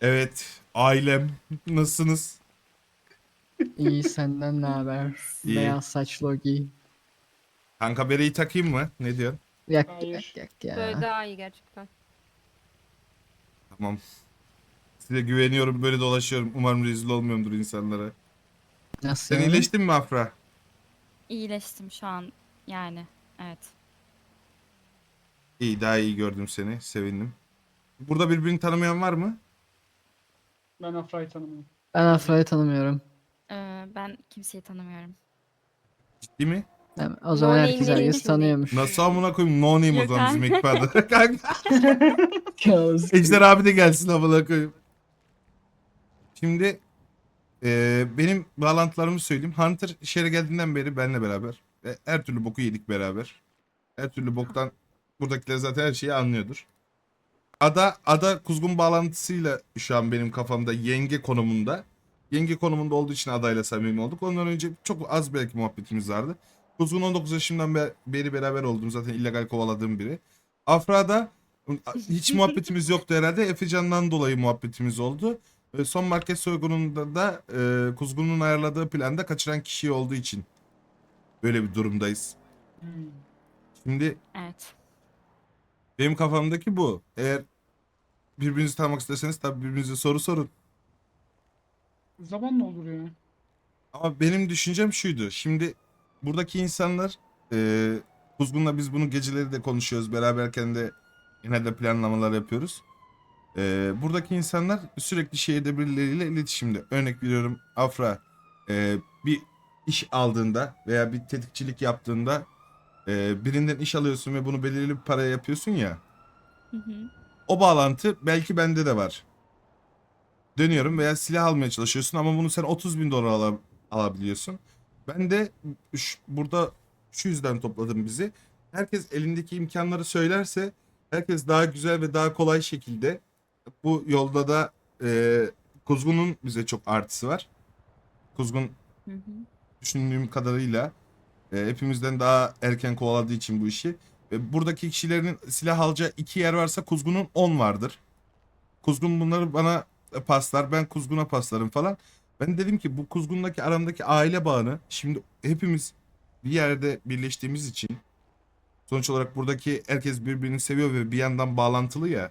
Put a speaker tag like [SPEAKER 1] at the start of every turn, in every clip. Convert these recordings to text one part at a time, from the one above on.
[SPEAKER 1] Evet, ailem. Nasılsınız?
[SPEAKER 2] İyi senden ne haber?
[SPEAKER 1] İyi.
[SPEAKER 2] Beyaz saçlı Ogi.
[SPEAKER 1] Kanka bereyi takayım mı? Ne diyorsun?
[SPEAKER 2] Yak
[SPEAKER 3] Hayır.
[SPEAKER 2] yak yak ya.
[SPEAKER 4] Böyle daha iyi gerçekten.
[SPEAKER 1] Tamam. Size güveniyorum, böyle dolaşıyorum. Umarım rezil olmuyorumdur insanlara.
[SPEAKER 2] Nasıl?
[SPEAKER 1] Sen
[SPEAKER 2] yani?
[SPEAKER 1] iyileştin mi Afra?
[SPEAKER 4] İyileştim şu an yani. Evet.
[SPEAKER 1] İyi, daha iyi gördüm seni. Sevindim. Burada birbirini tanımayan var mı?
[SPEAKER 3] Ben Afra'yı tanımıyorum.
[SPEAKER 2] Ben Afra'yı tanımıyorum.
[SPEAKER 4] Ee, ben kimseyi tanımıyorum.
[SPEAKER 1] Ciddi mi?
[SPEAKER 2] Yani o zaman
[SPEAKER 4] No
[SPEAKER 2] herkes
[SPEAKER 4] name'lerin
[SPEAKER 2] herkes
[SPEAKER 4] içinde.
[SPEAKER 2] tanıyormuş.
[SPEAKER 1] Nasıl amına koyayım? No name o
[SPEAKER 4] Yok
[SPEAKER 1] zaman bizim
[SPEAKER 4] abi.
[SPEAKER 1] ekip adı. Kanka.
[SPEAKER 2] Kaos.
[SPEAKER 1] Ejder abi de gelsin amına koyayım. Şimdi eee, benim bağlantılarımı söyleyeyim. Hunter işe geldiğinden beri benle beraber. Ve her türlü boku yedik beraber. Her türlü boktan buradakiler zaten her şeyi anlıyordur. Ada ada kuzgun bağlantısıyla şu an benim kafamda yenge konumunda. Yenge konumunda olduğu için adayla samimi olduk. Ondan önce çok az belki muhabbetimiz vardı. Kuzgun 19 yaşımdan be- beri beraber oldum. Zaten illegal kovaladığım biri. Afra'da hiç muhabbetimiz yoktu herhalde. Efecan'dan dolayı muhabbetimiz oldu. E, Son market soygununda da e, Kuzgun'un ayarladığı planda kaçıran kişi olduğu için böyle bir durumdayız.
[SPEAKER 3] Hmm.
[SPEAKER 1] Şimdi
[SPEAKER 4] Evet.
[SPEAKER 1] Benim kafamdaki bu. Eğer birbirinizi tanımak isterseniz tabii birbirinize soru sorun.
[SPEAKER 3] Zaman ne olur ya?
[SPEAKER 1] Ama benim düşüncem şuydu. Şimdi buradaki insanlar e, Kuzgun'la biz bunu geceleri de konuşuyoruz. Beraberken de yine de planlamalar yapıyoruz. E, buradaki insanlar sürekli şehirde birileriyle iletişimde. Örnek veriyorum Afra e, bir iş aldığında veya bir tetikçilik yaptığında e, birinden iş alıyorsun ve bunu belirli bir paraya yapıyorsun ya.
[SPEAKER 4] Hı hı.
[SPEAKER 1] O bağlantı belki bende de var. Dönüyorum veya silah almaya çalışıyorsun ama bunu sen 30 bin dolar ala- alabiliyorsun. Ben de şu- burada şu yüzden topladım bizi. Herkes elindeki imkanları söylerse herkes daha güzel ve daha kolay şekilde bu yolda da e, Kuzgun'un bize çok artısı var. Kuzgun
[SPEAKER 4] Hı hı.
[SPEAKER 1] düşündüğüm kadarıyla e, hepimizden daha erken kovaladığı için bu işi. Ve buradaki kişilerin silah alacağı iki yer varsa Kuzgun'un 10 vardır. Kuzgun bunları bana paslar, ben Kuzgun'a paslarım falan. Ben dedim ki bu Kuzgun'daki aramdaki aile bağını şimdi hepimiz bir yerde birleştiğimiz için sonuç olarak buradaki herkes birbirini seviyor ve bir yandan bağlantılı ya.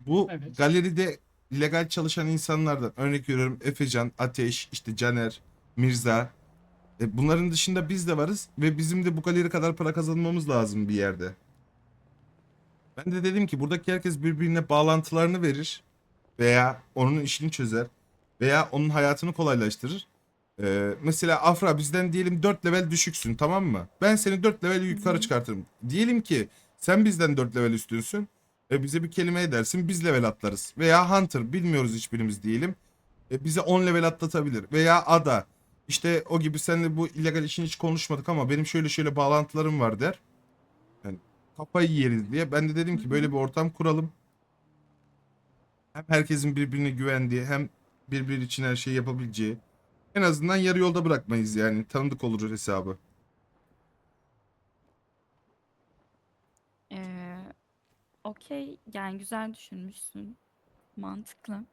[SPEAKER 1] Bu
[SPEAKER 3] Evet.
[SPEAKER 1] galeride legal çalışan insanlardan örnek veriyorum Efecan, Ateş, işte Caner, Mirza. E, bunların dışında biz de varız ve bizim de bu galeri kadar para kazanmamız lazım bir yerde. Ben de dedim ki buradaki herkes birbirine bağlantılarını verir veya onun işini çözer veya onun hayatını kolaylaştırır. Ee, mesela Afra bizden diyelim 4 level düşüksün tamam mı? Ben seni 4 level yukarı çıkartırım. Diyelim ki sen bizden 4 level üstünsün. E, bize bir kelime edersin biz level atlarız. Veya Hunter bilmiyoruz hiçbirimiz diyelim. E, bize 10 level atlatabilir. Veya Ada işte o gibi seninle bu illegal işin hiç konuşmadık ama benim şöyle şöyle bağlantılarım var der. Yani kafayı yeriz diye. Ben de dedim ki böyle bir ortam kuralım. Hem herkesin birbirine güvendiği hem birbiri için her şeyi yapabileceği. En azından yarı yolda bırakmayız yani. Tanıdık olur hesabı.
[SPEAKER 4] Ee, Okey. Yani güzel düşünmüşsün. Mantıklı.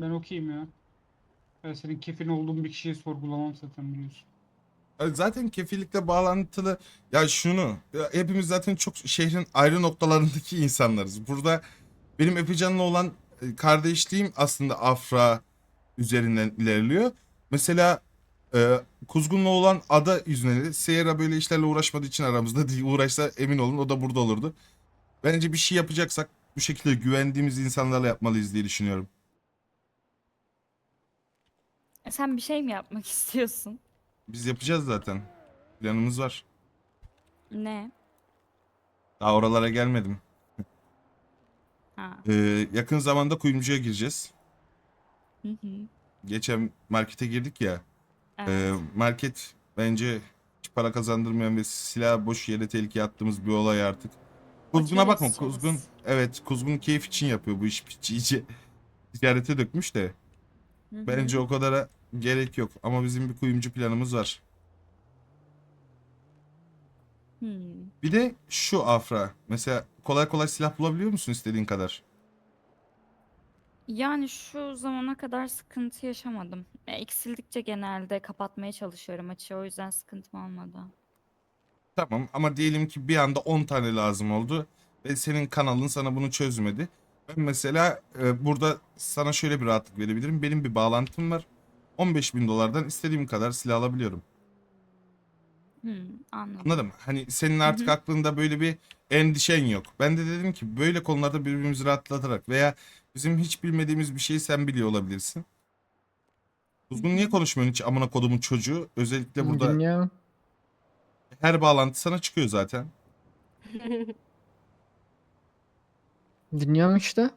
[SPEAKER 3] Ben okuyayım ya. Ben senin kefil olduğun bir kişiyi sorgulamam zaten biliyorsun.
[SPEAKER 1] Zaten kefillikle bağlantılı ya şunu ya hepimiz zaten çok şehrin ayrı noktalarındaki insanlarız. Burada benim Epican'la olan e, kardeşliğim aslında Afra üzerinden ilerliyor. Mesela e, Kuzgun'la olan Ada yüzünden Sierra böyle işlerle uğraşmadığı için aramızda değil. Uğraşsa emin olun o da burada olurdu. Bence bir şey yapacaksak bu şekilde güvendiğimiz insanlarla yapmalıyız diye düşünüyorum.
[SPEAKER 4] Sen bir şey mi yapmak istiyorsun?
[SPEAKER 1] Biz yapacağız zaten. Planımız var.
[SPEAKER 4] Ne?
[SPEAKER 1] Daha oralara gelmedim.
[SPEAKER 4] Ha.
[SPEAKER 1] Ee, yakın zamanda kuyumcuya gireceğiz.
[SPEAKER 4] Hı hı.
[SPEAKER 1] Geçen markete girdik ya.
[SPEAKER 4] Evet.
[SPEAKER 1] Ee, market bence hiç para kazandırmayan ve silah boş yere tehlikeye attığımız bir olay artık. Kuzgun'a bakma. Kuzgun evet Kuzgun keyif için yapıyor bu iş iyice ticarete dökmüş de.
[SPEAKER 4] Hı hı.
[SPEAKER 1] Bence o kadara gerek yok ama bizim bir kuyumcu planımız var.
[SPEAKER 4] Hmm.
[SPEAKER 1] Bir de şu Afra. Mesela kolay kolay silah bulabiliyor musun istediğin kadar?
[SPEAKER 4] Yani şu zamana kadar sıkıntı yaşamadım. E, Eksildikçe genelde kapatmaya çalışıyorum açığı. O yüzden sıkıntım olmadı.
[SPEAKER 1] Tamam ama diyelim ki bir anda 10 tane lazım oldu ve senin kanalın sana bunu çözmedi. Ben mesela e, burada sana şöyle bir rahatlık verebilirim. Benim bir bağlantım var. 15 bin dolardan istediğim kadar silah alabiliyorum.
[SPEAKER 4] Hmm, anladım.
[SPEAKER 1] Anladın mı? Hani senin artık
[SPEAKER 4] hı.
[SPEAKER 1] aklında böyle bir endişen yok. Ben de dedim ki böyle konularda birbirimizi rahatlatarak veya bizim hiç bilmediğimiz bir şeyi sen biliyor olabilirsin. Kuzgun niye konuşmuyorsun hiç amına kodumun çocuğu? Özellikle burada
[SPEAKER 2] Dinliyorum.
[SPEAKER 1] her bağlantı sana çıkıyor zaten.
[SPEAKER 2] Dinliyorum işte.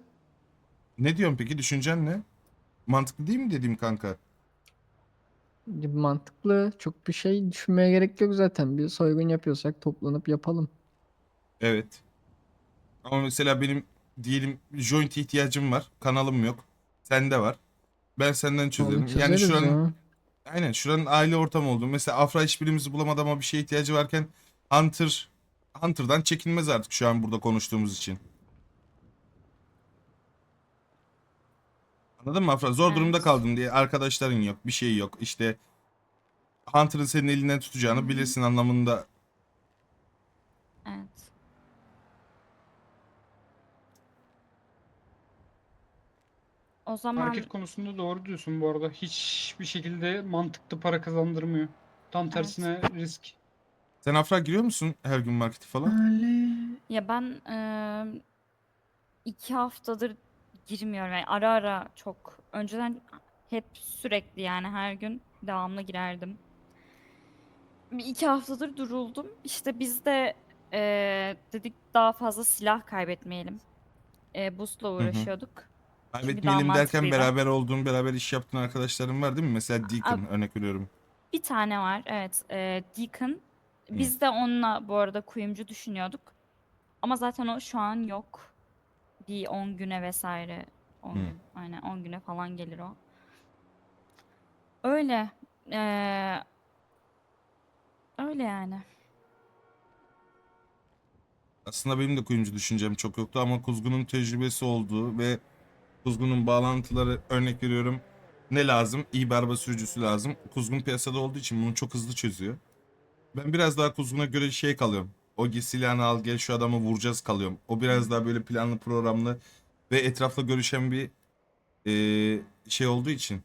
[SPEAKER 1] Ne diyorsun peki? Düşüncen ne? Mantıklı değil mi dediğim kanka?
[SPEAKER 2] Mantıklı. Çok bir şey düşünmeye gerek yok zaten. Bir soygun yapıyorsak toplanıp yapalım.
[SPEAKER 1] Evet. Ama mesela benim diyelim joint ihtiyacım var. Kanalım yok. Sende var. Ben senden çözerim.
[SPEAKER 2] Onu
[SPEAKER 1] Yani
[SPEAKER 2] çözeriz
[SPEAKER 1] şu an
[SPEAKER 2] ya.
[SPEAKER 1] aynen şuranın aile ortamı oldu. Mesela Afra hiçbirimizi bulamadı ama bir şeye ihtiyacı varken Hunter Hunter'dan çekinmez artık şu an burada konuştuğumuz için. Anladın mı Afra? Zor durumda
[SPEAKER 4] Evet.
[SPEAKER 1] kaldın diye arkadaşların yok, bir şey yok. İşte Hunter'ın senin elinden tutacağını bilirsin anlamında
[SPEAKER 4] Evet. O zaman
[SPEAKER 3] Market konusunda doğru diyorsun bu arada. Hiçbir şekilde mantıklı para kazandırmıyor. Tam
[SPEAKER 4] Evet.
[SPEAKER 3] tersine risk.
[SPEAKER 1] Sen Afra giriyor musun her gün markete falan?
[SPEAKER 4] ya ben eee, iki haftadır girmiyorum. Yani ara ara çok. Önceden hep sürekli yani her gün devamlı girerdim. Bir iki haftadır duruldum. İşte biz de eee, dedik daha fazla silah kaybetmeyelim. Eee boost'la uğraşıyorduk.
[SPEAKER 1] Kaybetmeyelim
[SPEAKER 4] daha
[SPEAKER 1] derken
[SPEAKER 4] mantıklıydı.
[SPEAKER 1] beraber olduğun, beraber iş yaptığın arkadaşların var değil mi? Mesela Deacon örnek veriyorum.
[SPEAKER 4] Bir tane var evet eee Deacon. Biz de onunla bu arada kuyumcu düşünüyorduk. Ama zaten o şu an yok. Bir 10 güne vesaire. 10
[SPEAKER 1] Hı.
[SPEAKER 4] gün. Aynen 10 güne falan gelir o. Öyle. eee, öyle yani.
[SPEAKER 1] Aslında benim de kuyumcu düşüncem çok yoktu ama Kuzgun'un tecrübesi olduğu ve Kuzgun'un bağlantıları örnek veriyorum. Ne lazım? İyi bir araba sürücüsü lazım. Kuzgun piyasada olduğu için bunu çok hızlı çözüyor. Ben biraz daha Kuzgun'a göre şey kalıyorum. O git silahını al gel şu adamı vuracağız kalıyorum. O biraz daha böyle planlı programlı ve etrafla görüşen bir eee, şey olduğu için.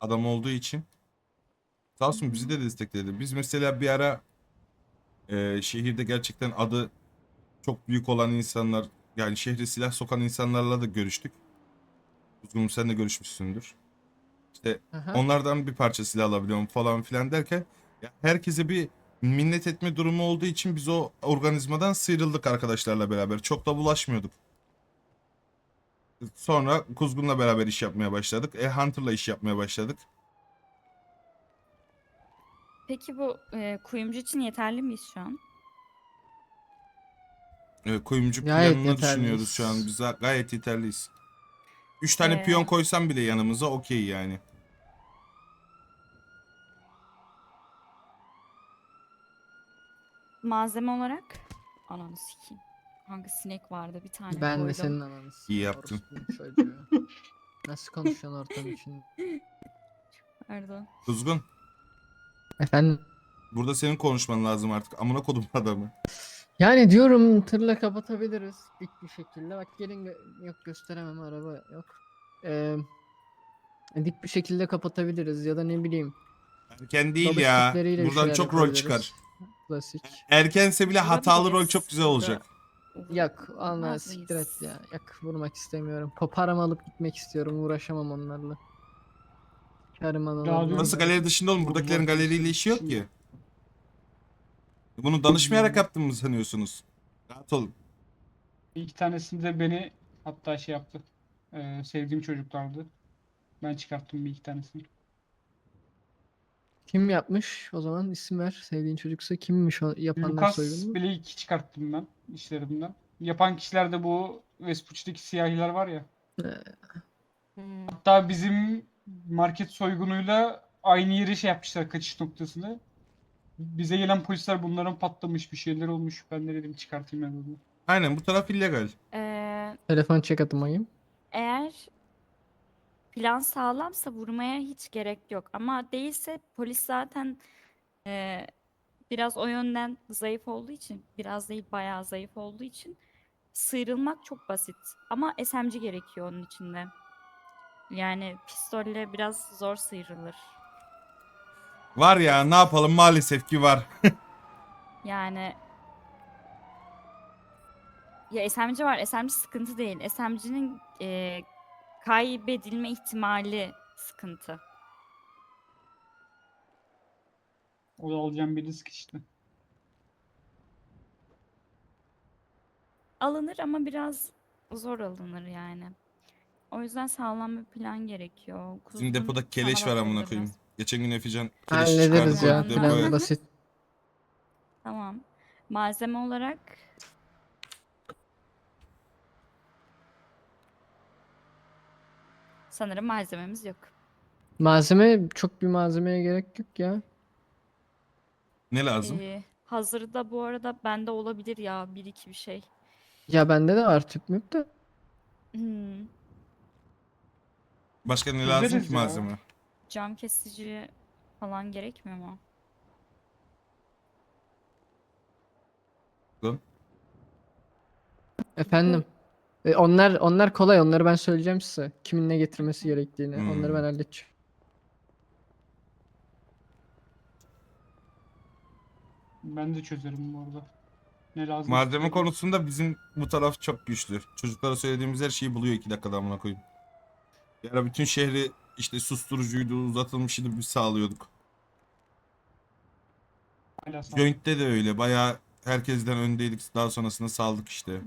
[SPEAKER 1] Adam olduğu için. Sağ olsun bizi de destekledi. Biz mesela bir ara eee, şehirde gerçekten adı çok büyük olan insanlar yani şehre silah sokan insanlarla da görüştük. Kuzgunum sen de görüşmüşsündür. İşte
[SPEAKER 2] Aha.
[SPEAKER 1] onlardan bir parça silah alabiliyorum falan filan derken ya herkese bir minnet etme durumu olduğu için biz o organizmadan sıyrıldık arkadaşlarla beraber. Çok da bulaşmıyorduk. Sonra Kuzgun'la beraber iş yapmaya başladık. E Hunter'la iş yapmaya başladık.
[SPEAKER 4] Peki bu eee, kuyumcu için yeterli miyiz şu an?
[SPEAKER 1] E, kuyumcu
[SPEAKER 2] Gayet
[SPEAKER 1] planını
[SPEAKER 2] yeterliyiz.
[SPEAKER 1] düşünüyoruz şu an. Biz ga- gayet yeterliyiz. Üç tane
[SPEAKER 4] Ee,
[SPEAKER 1] piyon koysam bile yanımıza okey yani.
[SPEAKER 4] Malzeme olarak ananı sikeyim. Hangi sinek vardı bir tane
[SPEAKER 2] Ben de
[SPEAKER 4] koydum.
[SPEAKER 2] senin ananı
[SPEAKER 1] İyi
[SPEAKER 2] sikeyim,
[SPEAKER 1] yaptın.
[SPEAKER 2] orospunun çocuğu. Nasıl konuşuyorsun ortam için?
[SPEAKER 4] Pardon.
[SPEAKER 1] Kuzgun
[SPEAKER 2] Efendim?
[SPEAKER 1] burada senin konuşman lazım artık. Amına kodum adamı.
[SPEAKER 2] Yani diyorum tırla kapatabiliriz dik bir şekilde. Bak gelin gö- yok gösteremem araba yok. Ee, dik bir şekilde kapatabiliriz ya da ne bileyim.
[SPEAKER 1] Erken değil ya.
[SPEAKER 2] Bir
[SPEAKER 1] Buradan
[SPEAKER 2] şeyler
[SPEAKER 1] çok rol
[SPEAKER 2] yapabiliriz.
[SPEAKER 1] çıkar.
[SPEAKER 2] Klasik.
[SPEAKER 1] Erkense bile hatalı rol çok güzel olacak.
[SPEAKER 2] Yak Allah siktir et
[SPEAKER 4] mıyız?
[SPEAKER 2] ya. Yak vurmak istemiyorum. Paparamı alıp gitmek istiyorum. Uğraşamam onlarla. Karım analarım.
[SPEAKER 3] diyorum
[SPEAKER 1] Burası
[SPEAKER 3] ben-
[SPEAKER 1] galeri dışında oğlum. Buradakilerin galeriyle işi yok ki. Bunu danışmayarak yaptığımı mı sanıyorsunuz? Rahat olun.
[SPEAKER 3] İki tanesinde de beni hatta şey yaptı. Ee, sevdiğim çocuklardı. Ben çıkarttım bir iki tanesini.
[SPEAKER 2] Kim yapmış? O zaman isim ver. Sevdiğin çocuksa kimmiş o yapanlar
[SPEAKER 3] Lucas
[SPEAKER 2] soygunu?
[SPEAKER 3] Blake çıkarttım ben işlerimden. Yapan kişiler de bu Vespucci'deki siyahiler var ya.
[SPEAKER 4] Hmm.
[SPEAKER 3] Bize gelen polisler bunların patlamış bir şeyler olmuş. Ben de dedim çıkartayım ben bunu.
[SPEAKER 1] Aynen bu taraf illegal.
[SPEAKER 4] Ee,
[SPEAKER 2] Telefon çek atmayayım.
[SPEAKER 4] eğer plan sağlamsa vurmaya hiç gerek yok. Ama değilse polis zaten e, biraz o yönden zayıf olduğu için, biraz değil bayağı zayıf olduğu için sıyrılmak çok basit. Ama SMG gerekiyor onun içinde. Yani pistolle biraz zor sıyrılır.
[SPEAKER 1] Var ya ne yapalım maalesef ki var.
[SPEAKER 4] Yani ya SMG var. SMG sıkıntı değil. SMG'nin e, kaybedilme ihtimali sıkıntı.
[SPEAKER 3] O da alacağım bir risk işte.
[SPEAKER 4] Alınır ama biraz zor alınır yani. O yüzden sağlam bir plan gerekiyor.
[SPEAKER 1] Bizim
[SPEAKER 4] Kuzgun
[SPEAKER 1] depoda keleş var amına koyayım. Geçen gün Efecan keleş
[SPEAKER 2] Hallederiz
[SPEAKER 1] çıkardı
[SPEAKER 2] ya.
[SPEAKER 1] koydu
[SPEAKER 4] Tamam.
[SPEAKER 1] depoya.
[SPEAKER 2] Plan basit.
[SPEAKER 4] Tamam. Malzeme olarak sanırım malzememiz yok.
[SPEAKER 2] Malzeme çok bir malzemeye gerek yok ya.
[SPEAKER 1] Ne lazım?
[SPEAKER 4] Ee, hazırda bu arada bende olabilir ya bir iki bir şey.
[SPEAKER 2] Ya bende de var tüp müp de.
[SPEAKER 4] Hmm,
[SPEAKER 1] Başka ne lazım
[SPEAKER 3] Çözeriz
[SPEAKER 1] ki
[SPEAKER 3] ya.
[SPEAKER 1] malzeme?
[SPEAKER 4] cam kesici falan gerekmiyor mu?
[SPEAKER 2] Efendim. E, onlar onlar kolay. Onları ben söyleyeceğim size. Kimin ne getirmesi gerektiğini. Onları ben
[SPEAKER 1] Hmm.
[SPEAKER 2] halledeceğim.
[SPEAKER 3] Ben de çözerim bu arada. Ne lazım?
[SPEAKER 1] Malzeme konusunda bizim bu taraf çok güçlü. Çocuklara söylediğimiz her şeyi buluyor iki dakikada amına koyayım. Bir ara bütün şehri işte susturucuydu, uzatılmışydı biz sağlıyorduk.
[SPEAKER 3] Hala sağ-
[SPEAKER 1] Joint'te de öyle. Bayağı herkesten öndeydik. Daha sonrasında saldık işte.
[SPEAKER 4] Hı hı.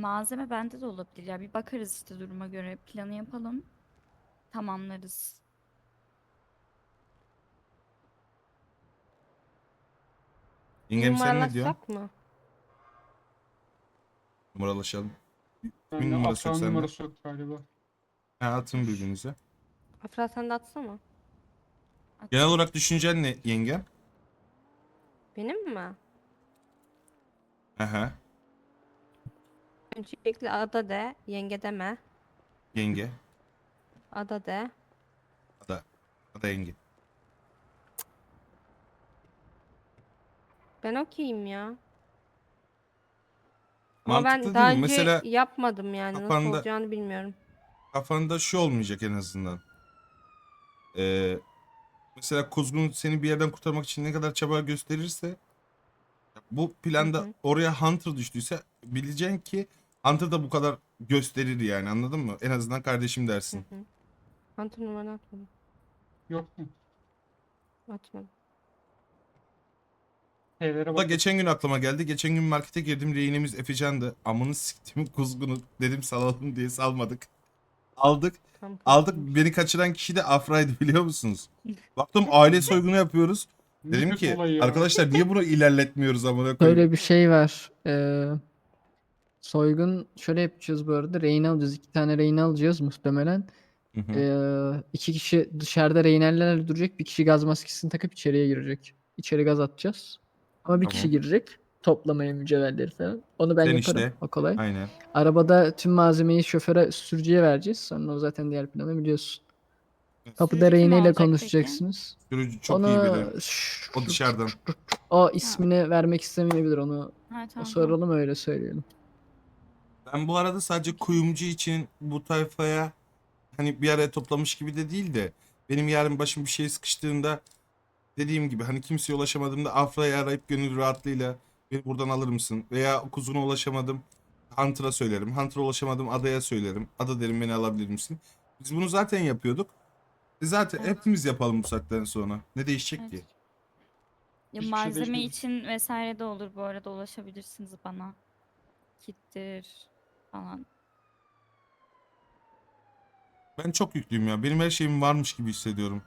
[SPEAKER 4] Malzeme bende de olabilir ya. Bir bakarız işte duruma göre. Planı yapalım. Tamamlarız.
[SPEAKER 1] Yengem sen ne diyorsun?
[SPEAKER 5] Numaralaşsak mı?
[SPEAKER 1] Numaralaşalım.
[SPEAKER 3] Ben
[SPEAKER 1] Kimin
[SPEAKER 3] de
[SPEAKER 1] numarası yok
[SPEAKER 3] Afran
[SPEAKER 1] sende?
[SPEAKER 3] numarası yok galiba.
[SPEAKER 1] Ha, atın birbirinize.
[SPEAKER 5] Afra sen de atsana.
[SPEAKER 1] Genel olarak düşüncen ne yengem?
[SPEAKER 5] Benim mi?
[SPEAKER 1] Aha.
[SPEAKER 5] Öncelikle ada de, yenge deme.
[SPEAKER 1] Yenge.
[SPEAKER 5] Ada de.
[SPEAKER 1] Ada. Ada yenge.
[SPEAKER 5] Ben okeyim ya. Ama
[SPEAKER 1] Mantıklı
[SPEAKER 5] ben daha
[SPEAKER 1] değil mi?
[SPEAKER 5] önce
[SPEAKER 1] Mesela
[SPEAKER 5] yapmadım yani nasıl
[SPEAKER 1] kafanda-
[SPEAKER 5] olacağını bilmiyorum.
[SPEAKER 1] kafanda şu olmayacak en azından. Ee, mesela Kuzgun seni bir yerden kurtarmak için ne kadar çaba gösterirse bu planda
[SPEAKER 5] Hı hı.
[SPEAKER 1] oraya Hunter düştüyse bileceksin ki Hunter da bu kadar gösterir yani anladın mı? En azından kardeşim
[SPEAKER 5] Hı
[SPEAKER 1] dersin.
[SPEAKER 5] hı. Antın numaranı atmadım.
[SPEAKER 3] Yok mu?
[SPEAKER 5] Atmadım.
[SPEAKER 1] Bu da
[SPEAKER 3] bak.
[SPEAKER 1] geçen gün aklıma geldi. Geçen gün markete girdim. Rehinemiz Efecan'dı. Amını siktimin kuzgunu dedim salalım diye salmadık. Aldık.
[SPEAKER 5] Tam
[SPEAKER 1] Aldık. Beni kaçıran kişi de Afra'ydı biliyor musunuz? Baktım aile soygunu yapıyoruz. Dedim ki arkadaşlar niye bunu ilerletmiyoruz amına koyayım?
[SPEAKER 2] Böyle bir şey var. Ee, soygun şöyle yapacağız bu arada. Rehin alacağız. iki tane rehin alacağız muhtemelen.
[SPEAKER 1] Hı hı.
[SPEAKER 2] Ee, iki kişi dışarıda rehinelerle duracak. Bir kişi gaz maskesini takıp içeriye girecek. İçeri gaz atacağız. Ama bir kişi
[SPEAKER 1] Tamam.
[SPEAKER 2] girecek. Toplamaya mücevherleri falan. Onu ben
[SPEAKER 1] Sen
[SPEAKER 2] yaparım.
[SPEAKER 1] işte.
[SPEAKER 2] O kolay.
[SPEAKER 1] Aynen.
[SPEAKER 2] Arabada tüm malzemeyi şoföre, sürücüye vereceğiz. Sonra o zaten diğer planı biliyorsun. Kapıda
[SPEAKER 4] Sürücü kim
[SPEAKER 2] rehineyle
[SPEAKER 4] olacak peki?
[SPEAKER 2] konuşacaksınız.
[SPEAKER 1] Sürücü çok
[SPEAKER 2] Onu
[SPEAKER 1] iyi biri. O dışarıdan.
[SPEAKER 2] O ismini vermek istemeyebilir onu.
[SPEAKER 4] Ha,
[SPEAKER 2] O
[SPEAKER 4] tamam, tamam.
[SPEAKER 2] soralım öyle söyleyelim.
[SPEAKER 1] Ben bu arada sadece kuyumcu için bu tayfaya hani bir araya toplamış gibi de değil de benim yarın başım bir şey sıkıştığında dediğim gibi hani kimseye ulaşamadığımda Afra'yı arayıp gönül rahatlığıyla beni buradan alır mısın? Veya kuzuna ulaşamadım Hunter'a söylerim. Hunter'a ulaşamadım Ada'ya söylerim. Ada derim beni alabilir misin? Biz bunu zaten yapıyorduk. E zaten
[SPEAKER 4] Evet.
[SPEAKER 1] hepimiz yapalım bu saatten sonra. Ne değişecek
[SPEAKER 4] Evet.
[SPEAKER 1] ki?
[SPEAKER 4] Ya
[SPEAKER 3] Hiçbir şey
[SPEAKER 4] malzeme
[SPEAKER 3] değişmedi.
[SPEAKER 4] için vesaire de olur bu arada ulaşabilirsiniz bana. Kittir falan.
[SPEAKER 1] Ben çok yüklüyüm ya. Benim her şeyim varmış gibi hissediyorum.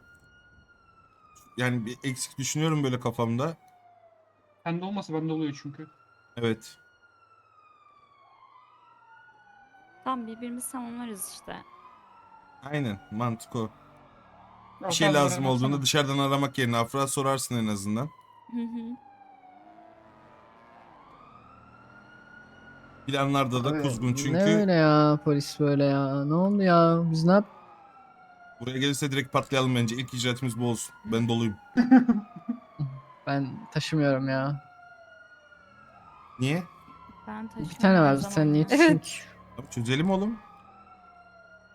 [SPEAKER 1] Yani bir eksik düşünüyorum böyle kafamda.
[SPEAKER 3] Sende olmasa bende oluyor çünkü.
[SPEAKER 1] Evet.
[SPEAKER 4] Tam birbirimizi tamamlarız işte.
[SPEAKER 1] Aynen mantık o. Bir şey lazım olduğunda dışarıdan aramak yerine Afra sorarsın en azından.
[SPEAKER 4] Hı hı.
[SPEAKER 1] Planlarda da
[SPEAKER 2] Abi,
[SPEAKER 1] kuzgun çünkü
[SPEAKER 2] Ne öyle ya polis böyle ya. Ne oldu ya? Biz ne yap?
[SPEAKER 1] buraya gelirse direkt patlayalım bence. İlk icraatımız bu olsun. Ben doluyum.
[SPEAKER 2] Ben taşımıyorum ya.
[SPEAKER 1] Niye?
[SPEAKER 4] Ben
[SPEAKER 2] Bir
[SPEAKER 4] taşıyorum
[SPEAKER 2] tane
[SPEAKER 4] her
[SPEAKER 2] var sen niye taşıyorsun
[SPEAKER 5] Evet.
[SPEAKER 2] ki?
[SPEAKER 1] Abi çözelim oğlum.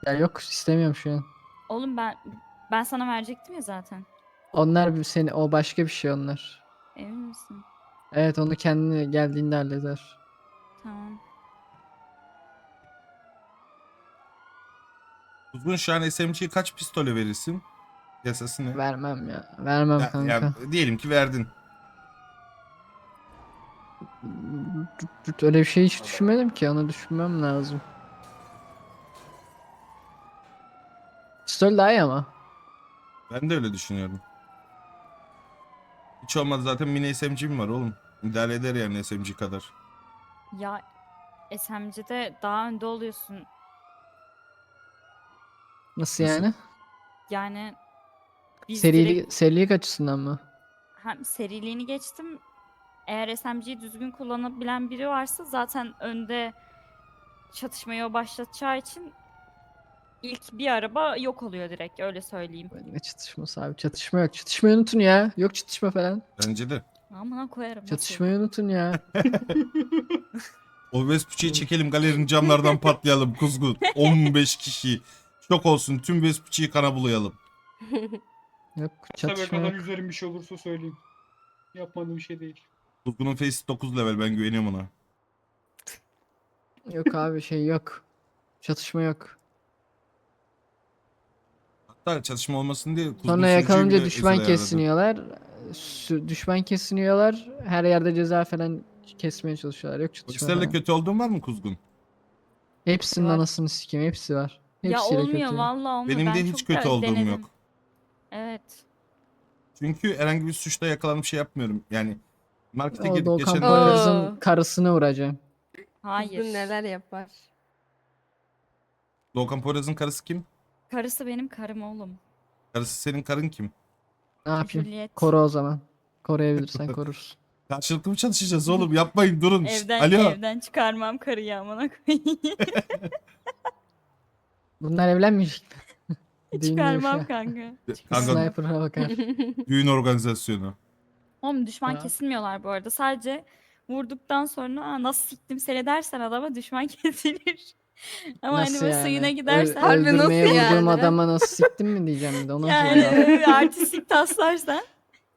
[SPEAKER 2] Ya yok istemiyorum şu an.
[SPEAKER 4] Oğlum ben ben sana verecektim ya zaten.
[SPEAKER 2] Onlar bir seni o başka bir şey onlar.
[SPEAKER 4] Emin misin?
[SPEAKER 2] Evet onu kendi geldiğinde halleder.
[SPEAKER 4] Tamam.
[SPEAKER 1] Kuzgun şu an SMG'ye kaç pistole verirsin? Yasası ne?
[SPEAKER 2] Vermem ya. Vermem
[SPEAKER 1] Ya-
[SPEAKER 2] kanka.
[SPEAKER 1] ya diyelim ki verdin.
[SPEAKER 2] Öyle bir şey hiç düşünmedim ki. Onu düşünmem lazım. Pistol daha iyi ama.
[SPEAKER 1] Ben de öyle düşünüyorum. Hiç olmadı zaten mini SMG'm var oğlum. İdare eder yani SMG kadar.
[SPEAKER 4] Ya SMG'de daha önde oluyorsun.
[SPEAKER 2] Nasıl
[SPEAKER 1] Nasıl?
[SPEAKER 2] yani?
[SPEAKER 4] Yani biz
[SPEAKER 2] Serili,
[SPEAKER 4] direkt
[SPEAKER 2] serilik açısından mı?
[SPEAKER 4] hem seriliğini geçtim. Eğer SMG'yi düzgün kullanabilen biri varsa zaten önde çatışmayı o başlatacağı için ilk bir araba yok oluyor direkt öyle söyleyeyim.
[SPEAKER 2] Ne çatışması abi? Çatışma yok. Çatışmayı unutun ya. Yok çatışma falan.
[SPEAKER 1] Bence de.
[SPEAKER 4] Amına koyarım. nasıl?
[SPEAKER 2] Çatışmayı unutun ya.
[SPEAKER 1] O Vespucci'yi çekelim galerinin camlardan patlayalım kuzgun. 15 kişi. Şok olsun tüm Vespucci'yi kana bulayalım.
[SPEAKER 2] Yok
[SPEAKER 3] sefer
[SPEAKER 2] çatışma
[SPEAKER 3] kadar
[SPEAKER 2] yok.
[SPEAKER 3] üzerim bir şey olursa söyleyeyim. Yapmadığım bir şey değil.
[SPEAKER 1] Kuzgun'un face 9 level ben güveniyorum ona.
[SPEAKER 2] Yok abi şey yok. Çatışma yok.
[SPEAKER 1] Hatta çatışma olmasın diye Kuzgun
[SPEAKER 2] Sonra yakalanınca
[SPEAKER 1] bile
[SPEAKER 2] düşman
[SPEAKER 1] ayarladı.
[SPEAKER 2] kesiniyorlar. Sü- Düşman kesiniyorlar. Her yerde ceza falan kesmeye çalışıyorlar. Yok çatışma
[SPEAKER 1] Polislerle
[SPEAKER 2] falan.
[SPEAKER 1] kötü olduğun var mı Kuzgun?
[SPEAKER 2] Hepsinin
[SPEAKER 4] Var.
[SPEAKER 2] anasını sikeyim. Hepsi var.
[SPEAKER 4] Ya
[SPEAKER 2] Hepsiyle
[SPEAKER 4] olmuyor
[SPEAKER 2] kötü.
[SPEAKER 4] vallahi olmuyor.
[SPEAKER 1] Benim
[SPEAKER 4] ben
[SPEAKER 1] de hiç
[SPEAKER 4] çok
[SPEAKER 1] kötü
[SPEAKER 4] da
[SPEAKER 1] olduğum
[SPEAKER 4] denedim.
[SPEAKER 1] yok.
[SPEAKER 4] Evet.
[SPEAKER 1] Çünkü herhangi bir suçta yakalanıp şey yapmıyorum. Yani markete
[SPEAKER 2] O
[SPEAKER 1] gidip
[SPEAKER 2] Doğukan
[SPEAKER 1] geçen...
[SPEAKER 4] Aa.
[SPEAKER 2] Poyraz'ın karısını vuracağım.
[SPEAKER 4] Hayır.
[SPEAKER 5] Kuzgun neler yapar.
[SPEAKER 1] Doğukan Poyraz'ın karısı kim?
[SPEAKER 4] Karısı benim karım oğlum.
[SPEAKER 1] Karısı senin karın kim?
[SPEAKER 2] Ne yapayım?
[SPEAKER 4] Juliet.
[SPEAKER 2] Koru o zaman. Koruyabilirsen korursun.
[SPEAKER 1] Karşılıklı mı çalışacağız oğlum? Yapmayın durun.
[SPEAKER 4] Evden
[SPEAKER 1] Alo.
[SPEAKER 4] evden çıkarmam karıyı amına koyayım.
[SPEAKER 2] Bunlar evlenmeyecek. mi? Düğünde
[SPEAKER 4] çıkarmam
[SPEAKER 2] yaşa.
[SPEAKER 4] kanka.
[SPEAKER 1] Kanka
[SPEAKER 2] Sniper'a bakar.
[SPEAKER 1] düğün organizasyonu.
[SPEAKER 4] Oğlum düşman
[SPEAKER 2] Ha.
[SPEAKER 4] kesilmiyorlar bu arada. Sadece vurduktan sonra "Aa, nasıl siktim seni dersen adama düşman kesilir. Ama hani
[SPEAKER 2] Nasıl
[SPEAKER 4] böyle
[SPEAKER 2] yani?
[SPEAKER 4] suyuna
[SPEAKER 2] Öl-
[SPEAKER 4] gidersen
[SPEAKER 5] Harbi nasıl
[SPEAKER 2] öldürmeye vurduğum
[SPEAKER 5] yani?
[SPEAKER 2] adama nasıl siktim mi diyeceğim bir de ona
[SPEAKER 4] yani
[SPEAKER 2] söyle.
[SPEAKER 4] artistik taslarsan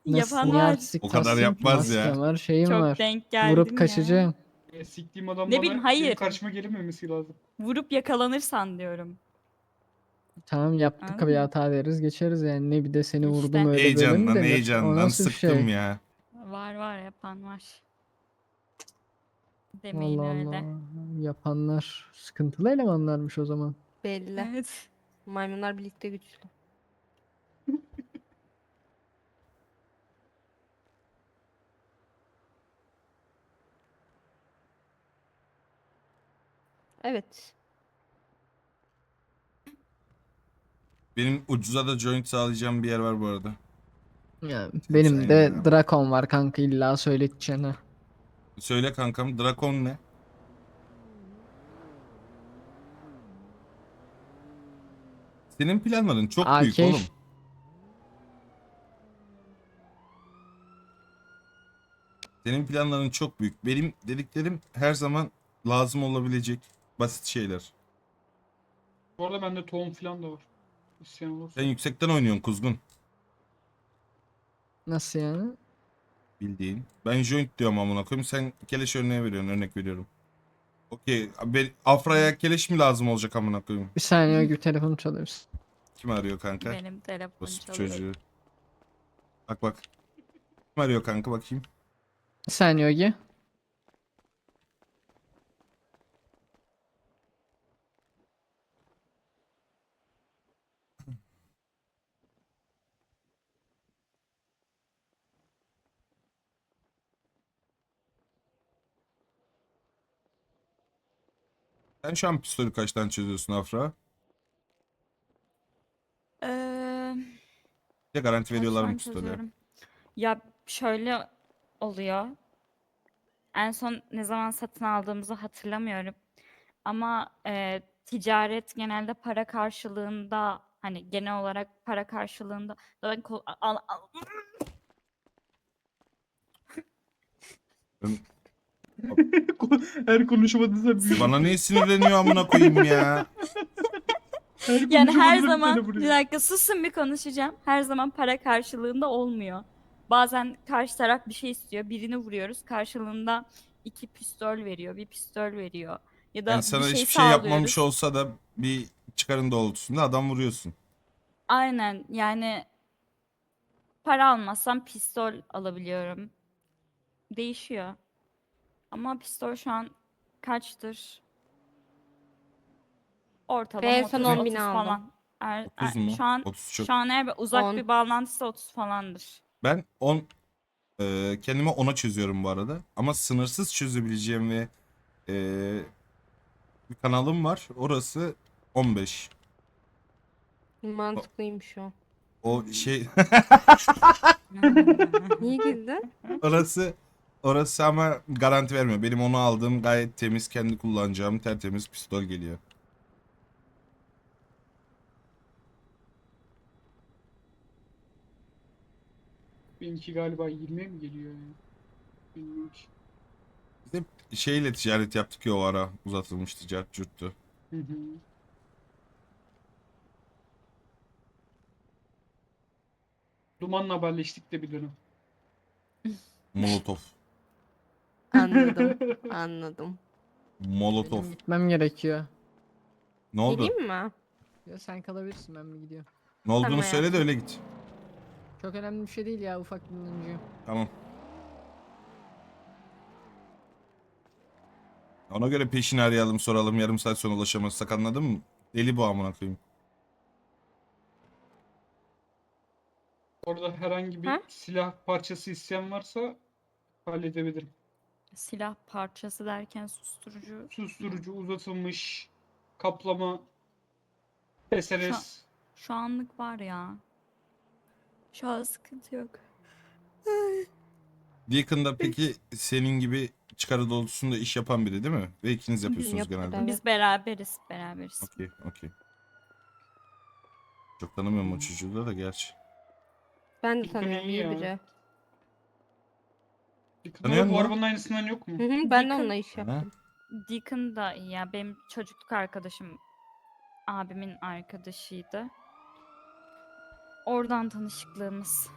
[SPEAKER 2] Nasıl
[SPEAKER 4] yapan
[SPEAKER 2] niye
[SPEAKER 4] var.
[SPEAKER 2] artistik
[SPEAKER 1] O kadar
[SPEAKER 2] ki?
[SPEAKER 1] yapmaz ya.
[SPEAKER 2] Maskem var şeyim
[SPEAKER 4] Çok
[SPEAKER 2] var.
[SPEAKER 4] denk geldim
[SPEAKER 2] Vurup
[SPEAKER 4] ya.
[SPEAKER 2] kaçacağım.
[SPEAKER 3] E, siktiğim adam
[SPEAKER 4] Ne bileyim,
[SPEAKER 3] benim
[SPEAKER 4] hayır.
[SPEAKER 3] karşıma gelememesi lazım.
[SPEAKER 4] Vurup yakalanırsan diyorum.
[SPEAKER 2] Tamam yaptık
[SPEAKER 4] Anladın
[SPEAKER 2] bir
[SPEAKER 4] mı?
[SPEAKER 2] hata deriz geçeriz yani ne bir de seni
[SPEAKER 4] İşte.
[SPEAKER 2] vurdum öyle böyle mi
[SPEAKER 1] Heyecandan
[SPEAKER 2] denir? O
[SPEAKER 1] heyecandan
[SPEAKER 2] nasıl bir
[SPEAKER 1] sıktım
[SPEAKER 2] şey?
[SPEAKER 1] ya.
[SPEAKER 4] Var var yapan var. Demeyin
[SPEAKER 2] Allah
[SPEAKER 4] öyle.
[SPEAKER 2] Allah. Yapanlar sıkıntılı elemanlarmış o zaman.
[SPEAKER 5] Belli.
[SPEAKER 4] Evet.
[SPEAKER 5] Maymunlar birlikte güçlü. Evet.
[SPEAKER 1] Benim ucuza da joint sağlayacağım bir yer var bu arada.
[SPEAKER 2] Yani benim de
[SPEAKER 1] ya.
[SPEAKER 2] Drakon var kanka illa söyleteceğine.
[SPEAKER 1] Söyle kankam Drakon ne? Senin planların çok büyük
[SPEAKER 2] AK.
[SPEAKER 1] oğlum. Senin planların çok büyük. Benim dediklerim her zaman lazım olabilecek basit şeyler.
[SPEAKER 3] Bu arada bende tohum falan da var. İsteyen olursa.
[SPEAKER 1] Sen yüksekten oynuyorsun kuzgun.
[SPEAKER 2] Nasıl yani?
[SPEAKER 1] Bildiğin. Ben joint diyorum amına koyayım. Sen keleş örneği veriyorsun. Örnek veriyorum. Okey. Ben- Afra'ya keleş mi lazım olacak amına koyayım?
[SPEAKER 2] Bir saniye gibi telefonu çalıyorsun.
[SPEAKER 1] Kim arıyor kanka?
[SPEAKER 4] Benim telefonum
[SPEAKER 1] Basit
[SPEAKER 4] çalıyor.
[SPEAKER 1] çocuğu. Bak bak. Kim arıyor kanka bakayım.
[SPEAKER 2] Bir saniye Ogi.
[SPEAKER 1] Sen şu an pistolü kaçtan çözüyorsun Afra?
[SPEAKER 4] Eee,
[SPEAKER 1] Ya garanti veriyorlar mı
[SPEAKER 4] Lütfen
[SPEAKER 1] pistolü?
[SPEAKER 4] çözüyorum. Ya şöyle oluyor. En son ne zaman satın aldığımızı hatırlamıyorum. Ama e, ticaret genelde para karşılığında hani genel olarak para karşılığında ben ko- al- al-
[SPEAKER 3] Her konuşmadığınızda büyük.
[SPEAKER 1] Bana niye sinirleniyor amına koyayım ya?
[SPEAKER 3] Her
[SPEAKER 4] yani her
[SPEAKER 3] konuşmadığınızda bir
[SPEAKER 4] zaman bir dakika susun bir konuşacağım. Her zaman para karşılığında olmuyor. Bazen karşı taraf bir şey istiyor. Birini vuruyoruz. Karşılığında iki pistol veriyor. Bir pistol veriyor. Ya da
[SPEAKER 1] Yani
[SPEAKER 4] bir
[SPEAKER 1] sana
[SPEAKER 4] şey
[SPEAKER 1] hiçbir şey yapmamış olsa da bir çıkarın doğrultusunda adam vuruyorsun.
[SPEAKER 4] Aynen yani para almazsam pistol alabiliyorum. Değişiyor. Ama pistol şu an kaçtır? Ortalama
[SPEAKER 5] en son
[SPEAKER 4] 30,
[SPEAKER 5] 10 bin
[SPEAKER 4] 30
[SPEAKER 5] aldım.
[SPEAKER 4] falan. Er-
[SPEAKER 1] 30
[SPEAKER 4] er-
[SPEAKER 1] mu?
[SPEAKER 4] Şu an
[SPEAKER 1] 30 çok.
[SPEAKER 4] şu an eğer bir uzak
[SPEAKER 5] 10.
[SPEAKER 4] bir bağlantısı 30 falandır.
[SPEAKER 1] Ben 10 e, kendime 10'a çözüyorum bu arada. Ama sınırsız çözebileceğim ve e, bir kanalım var. Orası 15.
[SPEAKER 5] Mantıklıymış o.
[SPEAKER 1] O şey
[SPEAKER 5] Niye girdin?
[SPEAKER 1] orası orası ama garanti vermiyor. Benim onu aldığım gayet temiz kendi kullanacağım tertemiz pistol geliyor.
[SPEAKER 3] Benimki galiba 20'ye mi geliyor yani? Bilmiyorum ki.
[SPEAKER 1] Biz hep şeyle ticaret yaptık ya o ara uzatılmış ticaret cürttü.
[SPEAKER 3] Hı hı. Dumanla haberleştik de bir dönem.
[SPEAKER 1] Molotov.
[SPEAKER 5] Anladım. Anladım.
[SPEAKER 1] Molotov.
[SPEAKER 2] Benim gitmem gerekiyor.
[SPEAKER 1] Ne oldu?
[SPEAKER 5] Geleyim mi?
[SPEAKER 2] Ya sen kalabilirsin ben bir gidiyorum.
[SPEAKER 1] Ne olduğunu
[SPEAKER 5] Tamam
[SPEAKER 1] söyle de öyle git.
[SPEAKER 2] Çok önemli bir şey değil ya ufak dinleneceğim.
[SPEAKER 1] Tamam. Ona göre peşini arayalım soralım yarım saat sonra ulaşamazsak anladın mı? Deli bu amına koyayım.
[SPEAKER 3] Orada herhangi bir
[SPEAKER 5] Ha?
[SPEAKER 3] silah parçası isteyen varsa halledebilirim.
[SPEAKER 4] Silah parçası derken susturucu.
[SPEAKER 3] Susturucu, uzatılmış, kaplama, SRS.
[SPEAKER 4] Şu anlık var ya. Şu an sıkıntı yok.
[SPEAKER 1] Deacon'da peki senin gibi çıkarı doğrultusunda iş yapan biri değil mi? Ve ikiniz yapıyorsunuz
[SPEAKER 5] yapıyor,
[SPEAKER 1] genelde.
[SPEAKER 5] evet.
[SPEAKER 4] Biz beraberiz, beraberiz.
[SPEAKER 1] Okey, okey. Çok tanımıyorum o çocuğu da da gerçi.
[SPEAKER 5] Ben de tanıyorum
[SPEAKER 3] iyi
[SPEAKER 5] iyi
[SPEAKER 3] ya.
[SPEAKER 5] biri.
[SPEAKER 1] Tanıyor
[SPEAKER 3] bu
[SPEAKER 1] musun?
[SPEAKER 3] arabanın aynısından yok mu?
[SPEAKER 5] Hı hı, ben de
[SPEAKER 4] Deacon-
[SPEAKER 5] onunla iş yaptım.
[SPEAKER 4] Deacon da iyi ya. Benim çocukluk arkadaşım abimin arkadaşıydı. Oradan tanışıklığımız.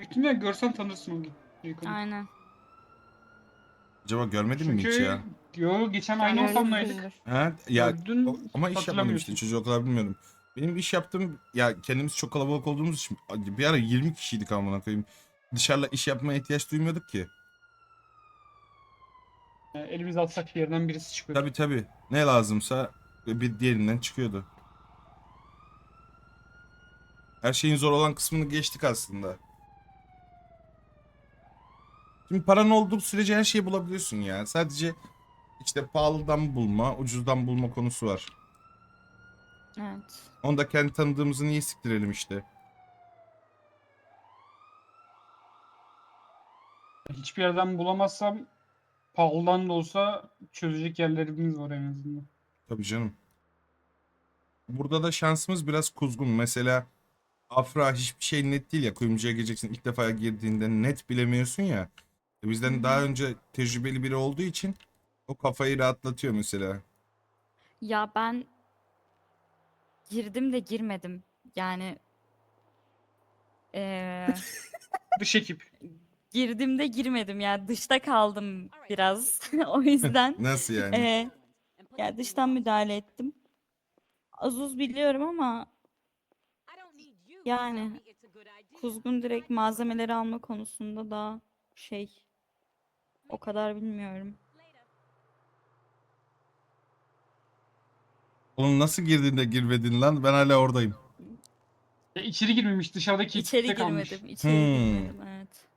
[SPEAKER 3] İhtimalle görsen tanırsın onu.
[SPEAKER 4] Aynen.
[SPEAKER 1] Acaba görmedin mi hiç
[SPEAKER 3] Çünkü
[SPEAKER 1] ya?
[SPEAKER 3] yo geçen aynı ortamdaydık.
[SPEAKER 5] Görmüşsündür.
[SPEAKER 1] Ha? Ya
[SPEAKER 3] Gördün,
[SPEAKER 1] o- ama iş yapmadım işte çocuğu o kadar bilmiyorum. Benim iş yaptığım ya kendimiz çok kalabalık olduğumuz için bir ara 20 kişiydik amına koyayım. Dışarıda iş yapmaya ihtiyaç duymuyorduk ki.
[SPEAKER 3] Yani elimizi atsak bir yerden birisi çıkıyor.
[SPEAKER 1] Tabi tabi. Ne lazımsa bir diğerinden çıkıyordu. Her şeyin zor olan kısmını geçtik aslında. Şimdi paran olduğu sürece her şeyi bulabiliyorsun ya. Sadece işte pahalıdan bulma, ucuzdan bulma konusu var.
[SPEAKER 4] Evet.
[SPEAKER 1] Onu da kendi tanıdığımızı niye siktirelim işte.
[SPEAKER 3] Hiçbir yerden bulamazsam pahalıdan da olsa çözecek yerlerimiz var en azından.
[SPEAKER 1] Tabii canım. Burada da şansımız biraz kuzgun. Mesela Afra hiçbir şey net değil ya. Kuyumcuya gireceksin ilk defa girdiğinde net bilemiyorsun ya. E Bizden daha önce tecrübeli biri olduğu için o kafayı rahatlatıyor mesela.
[SPEAKER 4] Ya ben girdim de girmedim. Yani eee
[SPEAKER 3] Dış ekip.
[SPEAKER 4] Girdim de girmedim. Yani dışta kaldım biraz. O yüzden
[SPEAKER 1] Nasıl yani?
[SPEAKER 4] eee ya dıştan müdahale ettim. Azuz biliyorum ama yani Kuzgun direkt malzemeleri alma konusunda da şey o kadar bilmiyorum.
[SPEAKER 1] Oğlum nasıl girdin de girmedin lan? Ben hala oradayım.
[SPEAKER 3] Ya içeri girmemiş dışarıdaki
[SPEAKER 4] İçeri
[SPEAKER 3] ekipte kalmış.
[SPEAKER 4] girmedim. içeri
[SPEAKER 1] Hmm.
[SPEAKER 4] girmedim evet.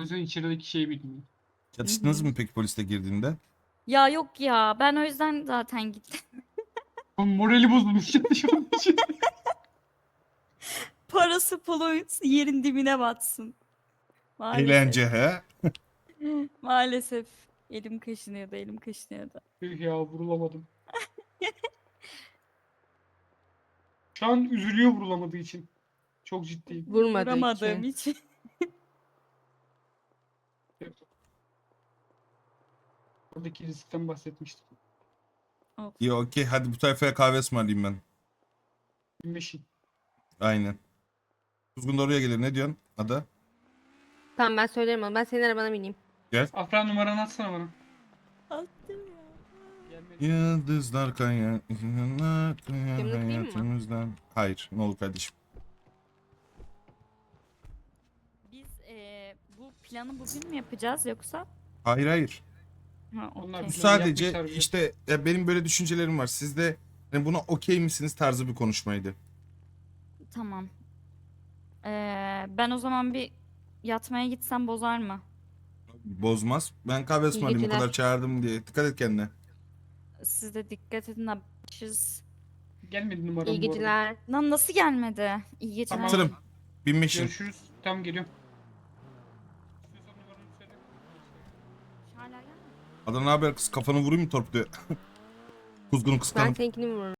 [SPEAKER 3] O yüzden içerideki şeyi bilmiyor.
[SPEAKER 1] Çatıştınız mı peki poliste girdiğinde?
[SPEAKER 4] Ya yok ya ben o yüzden zaten gittim.
[SPEAKER 3] Oğlum Morali bozulmuş çalışmanın için.
[SPEAKER 4] Parası pulu yerin dibine batsın. Maalesef.
[SPEAKER 1] Eğlence he.
[SPEAKER 4] Maalesef. Elim kaşınıyordu, elim kaşınıyordu.
[SPEAKER 3] Tüh ya vurulamadım. Şu an üzülüyor vurulamadığı için. Çok ciddiyim.
[SPEAKER 5] Vurmadı
[SPEAKER 4] Vuramadığım için.
[SPEAKER 3] Oradaki riskten bahsetmiştim.
[SPEAKER 4] Of.
[SPEAKER 1] İyi okey hadi bu tayfaya kahve ısmarlayayım ben.
[SPEAKER 3] 25'in.
[SPEAKER 1] Aynen. Kuzgun da oraya gelir ne diyorsun Ada?
[SPEAKER 5] Tamam ben söylerim onu. Ben senin arabana bineyim.
[SPEAKER 3] Afra numaranı atsana bana.
[SPEAKER 4] Attım ya.
[SPEAKER 3] Gelmedi.
[SPEAKER 1] Yıldızlar kayar, yıldızlar
[SPEAKER 5] mi?
[SPEAKER 1] hayatımızdan. Hayır ne olur kardeşim.
[SPEAKER 4] Biz eee, bu planı bugün mü yapacağız yoksa?
[SPEAKER 1] Hayır hayır.
[SPEAKER 4] Ha,
[SPEAKER 3] Onlar.
[SPEAKER 1] Bu sadece işte ya benim böyle düşüncelerim var. Sizde hani buna okey misiniz tarzı bir konuşmaydı.
[SPEAKER 4] Tamam. Eee, ben o zaman bir yatmaya gitsem bozar mı?
[SPEAKER 1] Bozmaz. Ben kahve ısmarlayayım o
[SPEAKER 5] geceler.
[SPEAKER 1] kadar çağırdım diye. Dikkat et kendine.
[SPEAKER 4] Siz de dikkat edin haberleşiriz.
[SPEAKER 3] Gelmedi numaram
[SPEAKER 5] İyi
[SPEAKER 3] bu arada.
[SPEAKER 5] geceler.
[SPEAKER 4] Lan nasıl gelmedi? İyi geceler.
[SPEAKER 3] Tamam.
[SPEAKER 1] Tırım. Binmişim.
[SPEAKER 3] Görüşürüz. Tamam geliyorum. İstiyorsan numaranı söyle.
[SPEAKER 4] Hala gelmedi.
[SPEAKER 1] Adana haber kız kafanı vurayım mı torpidoya? Kuzgunun
[SPEAKER 5] Ben
[SPEAKER 1] kıskanıp.
[SPEAKER 5] seninkini vururum.